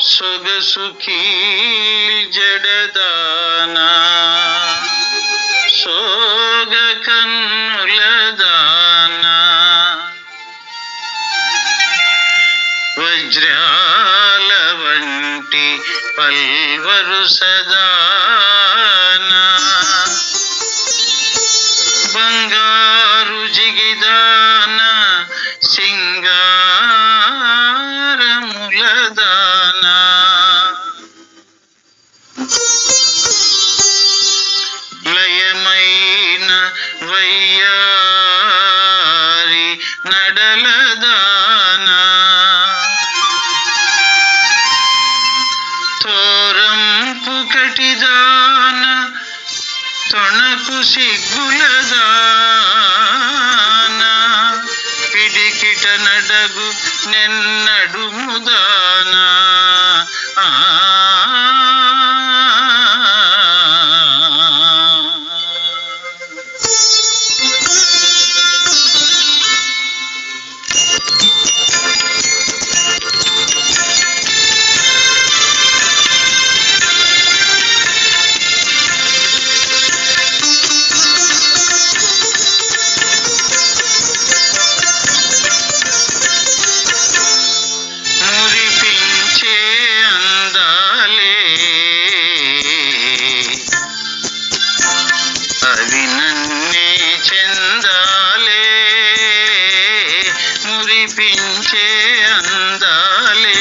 सुग सुखी जडदाना सोग कन्नुल दाना वंटी पल्वरु सदा। నడలదానా తోరంపు కటిదాన తొణకు సిగ్గులదానా పిడికిట నడగు నిన్నడు ముదా అందాలే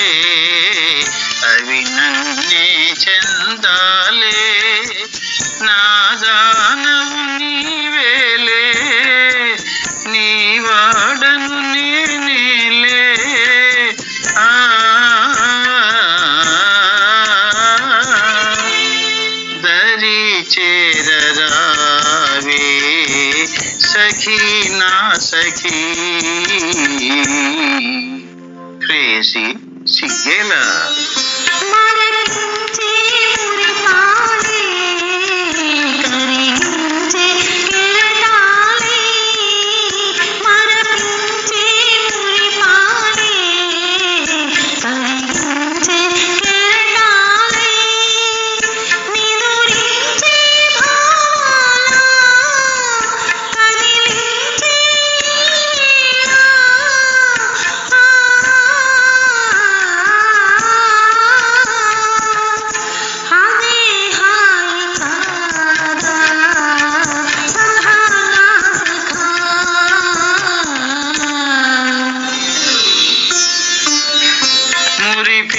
అవి నన్నే చెందాలే. నాదానవు నీవేలే నీ వాడను నేనేలే దరి చేరరావే సఖీ నా సఖీ. Sí, sí, sí llena.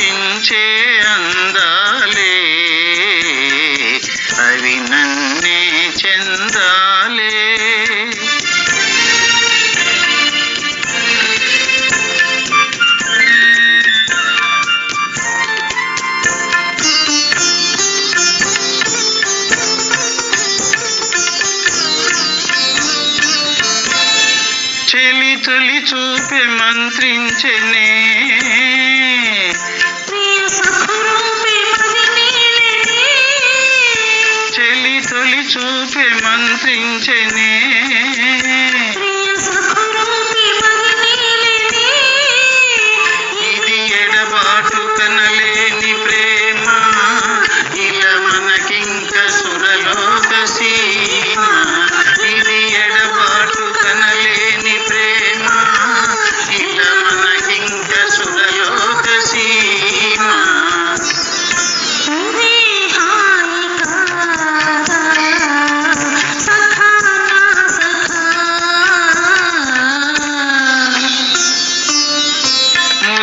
అందించే అందాలే. అవి నన్నే చెందాలే. చెలి తొలి చూపే మంత్రించనే. చూపే